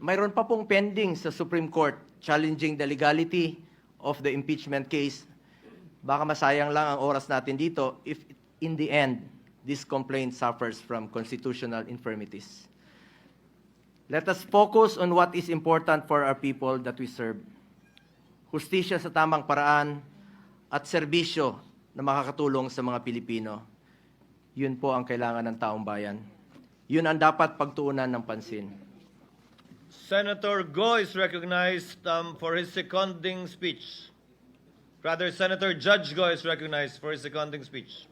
Mayroon pa pong pending sa Supreme Court challenging the legality of the impeachment case. Baka masayang lang ang oras natin dito if in the end this complaint suffers from constitutional infirmities. Let us focus on what is important for our people that we serve. Hustisya sa tamang paraan at serbisyo na makakatulong sa mga Pilipino. Yun po ang kailangan ng taong bayan. Yun ang dapat pagtuunan ng pansin. Senator Go is recognized um, for his seconding speech. Rather, Senator Judge Go is recognized for his seconding speech.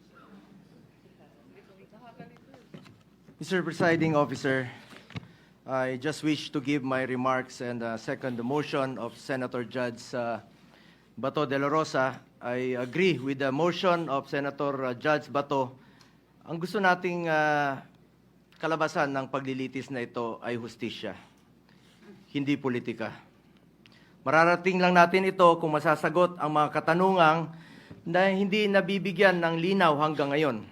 Mr. Presiding Officer, I just wish to give my remarks and uh, second the motion of Senator Judge uh, Bato de la Rosa. I agree with the motion of Senator uh, Judge Bato. Ang gusto nating uh, kalabasan ng paglilitis na ito ay hustisya, hindi politika. Mararating lang natin ito kung masasagot ang mga katanungang na hindi nabibigyan ng linaw hanggang ngayon.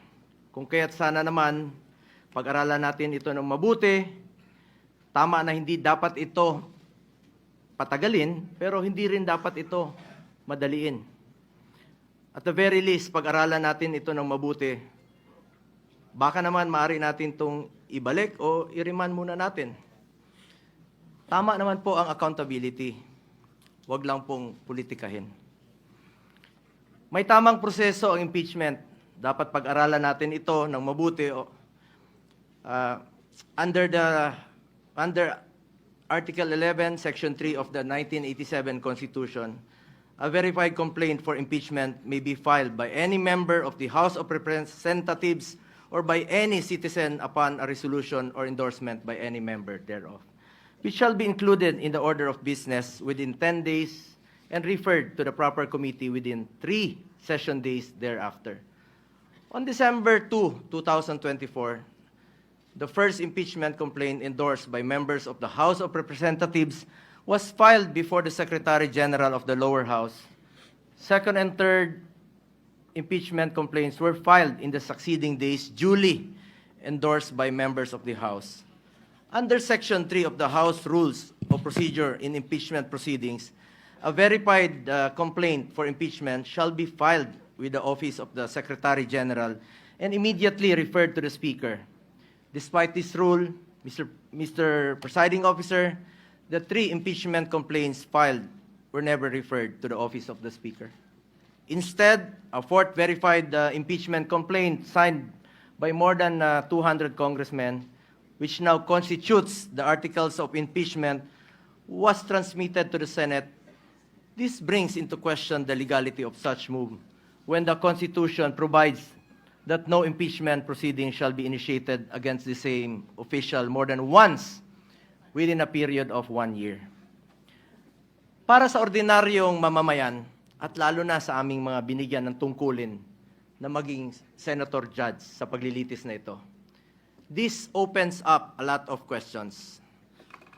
Kung kaya't sana naman pag-aralan natin ito ng mabuti, tama na hindi dapat ito patagalin, pero hindi rin dapat ito madaliin. At the very least, pag-aralan natin ito ng mabuti, baka naman maaari natin itong ibalik o iriman muna natin. Tama naman po ang accountability. Huwag lang pong politikahin. May tamang proseso ang impeachment. Dapat pag-aralan natin ito ng mabuti. Uh, under the under Article 11, Section 3 of the 1987 Constitution, a verified complaint for impeachment may be filed by any member of the House of Representatives or by any citizen upon a resolution or endorsement by any member thereof, which shall be included in the order of business within 10 days and referred to the proper committee within three session days thereafter. On December 2, 2024, the first impeachment complaint endorsed by members of the House of Representatives was filed before the Secretary General of the lower house. Second and third impeachment complaints were filed in the succeeding days, duly endorsed by members of the House. Under Section 3 of the House Rules of Procedure in Impeachment Proceedings, a verified uh, complaint for impeachment shall be filed with the Office of the Secretary General and immediately referred to the Speaker. Despite this rule, Mr. Mr. Presiding Officer, the three impeachment complaints filed were never referred to the Office of the Speaker. Instead, a fourth verified uh, impeachment complaint signed by more than uh, 200 congressmen, which now constitutes the articles of impeachment, was transmitted to the Senate. This brings into question the legality of such move when the Constitution provides that no impeachment proceeding shall be initiated against the same official more than once within a period of one year. Para sa ordinaryong mamamayan, at lalo na sa aming mga binigyan ng tungkulin na maging senator judge sa paglilitis na ito, this opens up a lot of questions.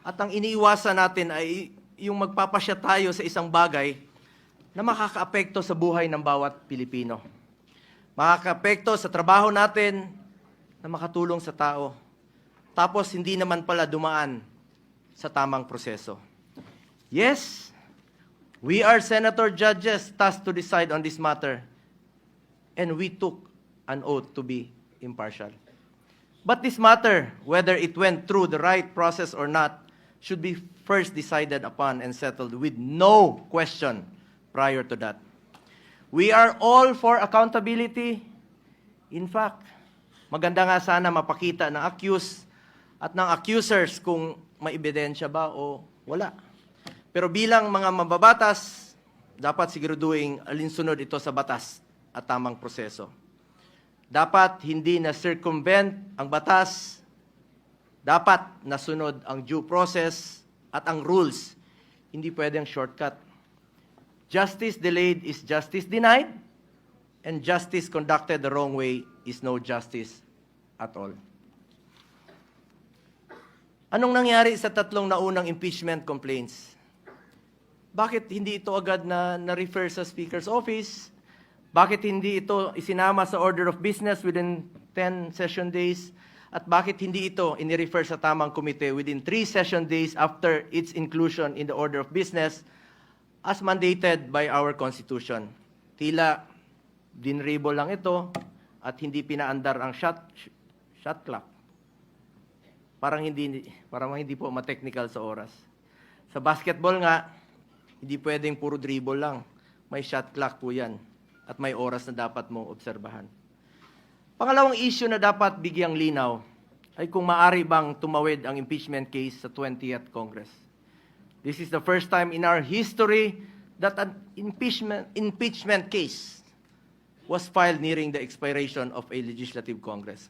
At ang iniiwasan natin ay yung magpapasya tayo sa isang bagay na makakaapekto sa buhay ng bawat Pilipino. Makakaapekto sa trabaho natin na makatulong sa tao. Tapos hindi naman pala dumaan sa tamang proseso. Yes, we are senator judges tasked to decide on this matter. And we took an oath to be impartial. But this matter, whether it went through the right process or not, should be first decided upon and settled with no question prior to that. We are all for accountability. In fact, maganda nga sana mapakita ng accused at ng accusers kung may ebidensya ba o wala. Pero bilang mga mababatas, dapat siguraduhin alinsunod ito sa batas at tamang proseso. Dapat hindi na circumvent ang batas, dapat nasunod ang due process at ang rules. Hindi pwedeng shortcut. Justice delayed is justice denied, and justice conducted the wrong way is no justice at all. Anong nangyari sa tatlong naunang impeachment complaints? Bakit hindi ito agad na na-refer sa Speaker's Office? Bakit hindi ito isinama sa order of business within 10 session days? At bakit hindi ito inirefer sa tamang komite within three session days after its inclusion in the order of business as mandated by our Constitution? Tila dinrable lang ito at hindi pinaandar ang shot, shot clock. Parang hindi, parang hindi po ma-technical sa oras. Sa basketball nga, hindi pwedeng puro dribble lang. May shot clock po yan. At may oras na dapat mong obserbahan. Pangalawang issue na dapat bigyang linaw ay kung maari bang tumawid ang impeachment case sa 20th Congress. This is the first time in our history that an impeachment, impeachment case was filed nearing the expiration of a legislative Congress.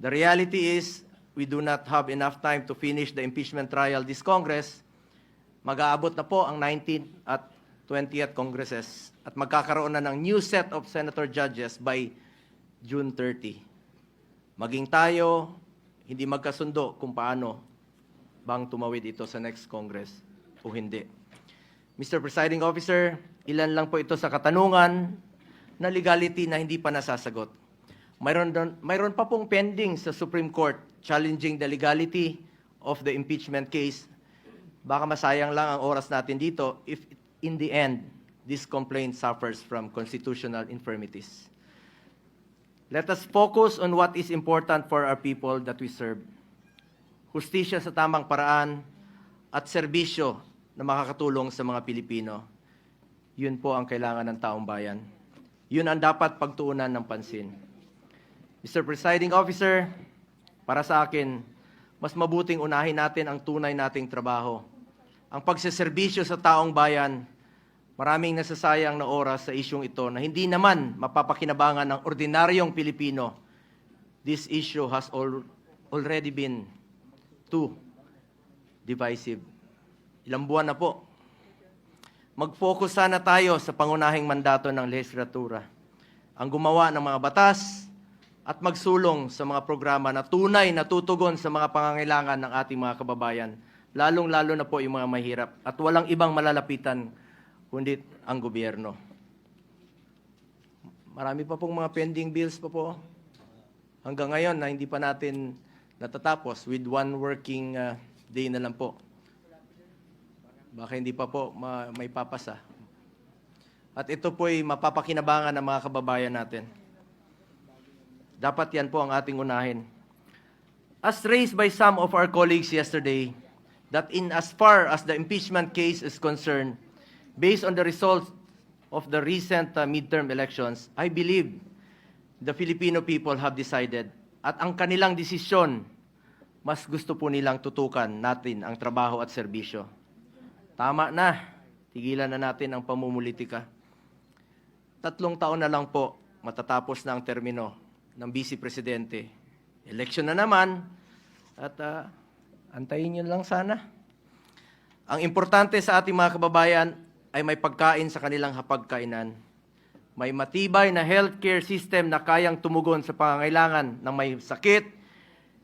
The reality is, we do not have enough time to finish the impeachment trial this Congress. Mag-aabot na po ang 19th at 20th Congresses at magkakaroon na ng new set of senator judges by June 30. Maging tayo, hindi magkasundo kung paano bang tumawid ito sa next Congress o hindi. Mr. Presiding Officer, ilan lang po ito sa katanungan na legality na hindi pa nasasagot. Mayroon, don- mayroon pa pong pending sa Supreme Court challenging the legality of the impeachment case. Baka masayang lang ang oras natin dito if in the end, this complaint suffers from constitutional infirmities. Let us focus on what is important for our people that we serve. Hustisya sa tamang paraan at serbisyo na makakatulong sa mga Pilipino. Yun po ang kailangan ng taong bayan. Yun ang dapat pagtuunan ng pansin. Mr. Presiding Officer, para sa akin, mas mabuting unahin natin ang tunay nating trabaho. Ang pagseserbisyo sa taong bayan, maraming nasasayang na oras sa isyong ito na hindi naman mapapakinabangan ng ordinaryong Pilipino. This issue has al- already been too divisive. Ilang buwan na po. Mag-focus sana tayo sa pangunahing mandato ng legislatura. Ang gumawa ng mga batas at magsulong sa mga programa na tunay na tutugon sa mga pangangailangan ng ating mga kababayan, lalong-lalo na po yung mga mahirap at walang ibang malalapitan kundi ang gobyerno. Marami pa pong mga pending bills pa po hanggang ngayon na hindi pa natin natatapos with one working uh, day na lang po. Baka hindi pa po ma- may papasa. At ito po'y mapapakinabangan ng mga kababayan natin. Dapat yan po ang ating unahin. As raised by some of our colleagues yesterday, that in as far as the impeachment case is concerned, based on the results of the recent uh, midterm elections, I believe the Filipino people have decided at ang kanilang desisyon, mas gusto po nilang tutukan natin ang trabaho at serbisyo. Tama na, tigilan na natin ang pamumulitika. Tatlong taon na lang po matatapos na ang termino ng Vice Presidente. Election na naman at ah, antayin nyo lang sana. Ang importante sa ating mga kababayan ay may pagkain sa kanilang hapagkainan. May matibay na healthcare system na kayang tumugon sa pangangailangan ng may sakit,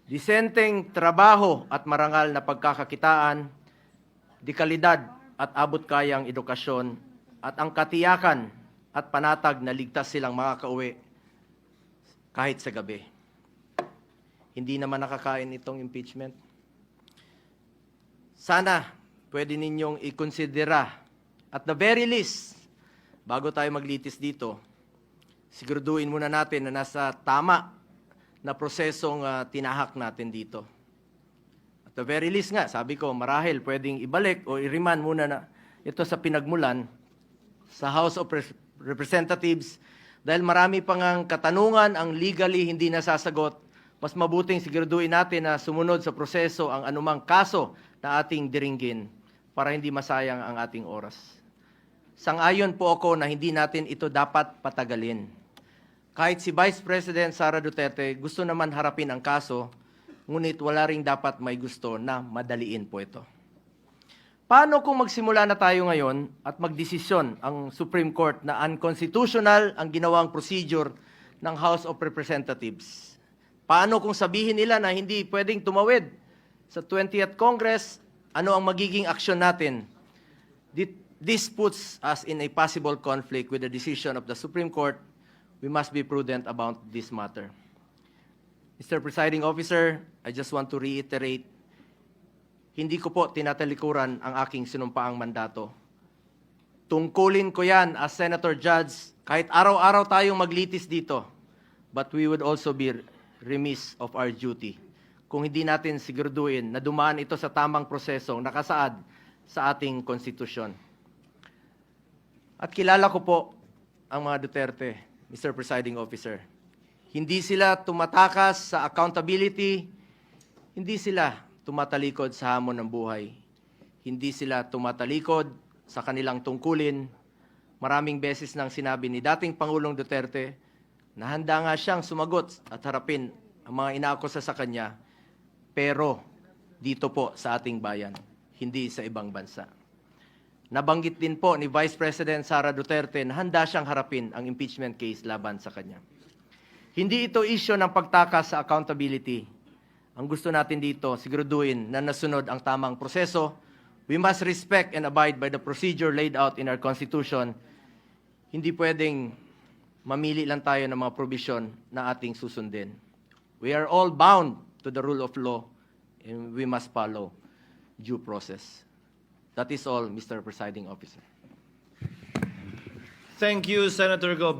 disenteng trabaho at marangal na pagkakakitaan, dekalidad at abot kayang edukasyon, at ang katiyakan at panatag na ligtas silang makakauwi kahit sa gabi. Hindi naman nakakain itong impeachment. Sana pwede ninyong ikonsidera at the very least, bago tayo maglitis dito, siguraduhin muna natin na nasa tama na prosesong ah, tinahak natin dito. At the very least nga, sabi ko, marahil pwedeng ibalik o i-remand muna na ito sa pinagmulan sa House of Res- Representatives dahil marami pang ang katanungan ang legally hindi nasasagot. Mas mabuting siguraduhin natin na sumunod sa proseso ang anumang kaso na ating diringgin para hindi masayang ang ating oras. Sang-ayon po ako na hindi natin ito dapat patagalin. Kahit si Vice President Sara Duterte gusto naman harapin ang kaso, ngunit wala ring dapat may gusto na madaliin po ito. Paano kung magsimula na tayo ngayon at magdesisyon ang Supreme Court na unconstitutional ang ginawang procedure ng House of Representatives? Paano kung sabihin nila na hindi pwedeng tumawid sa 20th Congress? Ano ang magiging aksyon natin? Thi- This puts us in a possible conflict with the decision of the Supreme Court. We must be prudent about this matter. Mr. Presiding Officer, I just want to reiterate, hindi ko po tinatalikuran ang aking sinumpaang mandato. Tungkulin ko yan as Senator Judge, kahit araw-araw tayong maglitis dito, but we would also be remiss of our duty kung hindi natin siguraduhin na dumaan ito sa tamang prosesong nakasaad sa ating konstitusyon. At kilala ko po ang mga Duterte, Mr. Presiding Officer. Hindi sila tumatakas sa accountability, hindi sila tumatalikod sa hamon ng buhay. Hindi sila tumatalikod sa kanilang tungkulin. Maraming beses nang sinabi ni dating Pangulong Duterte na handa nga siyang sumagot at harapin ang mga inaakusa sa kanya, pero dito po sa ating bayan, hindi sa ibang bansa. Nabanggit din po ni Vice President Sara Duterte na handa siyang harapin ang impeachment case laban sa kanya. Hindi ito isyo ng pagtakas sa accountability. Ang gusto natin dito, siguraduhin na nasunod ang tamang proseso. We must respect and abide by the procedure laid out in our Constitution. Hindi pwedeng mamili lang tayo ng mga provision na ating susundin. We are all bound to the rule of law and we must follow due process. That is all, Mr. Presiding Officer. Thank you, Senator Go.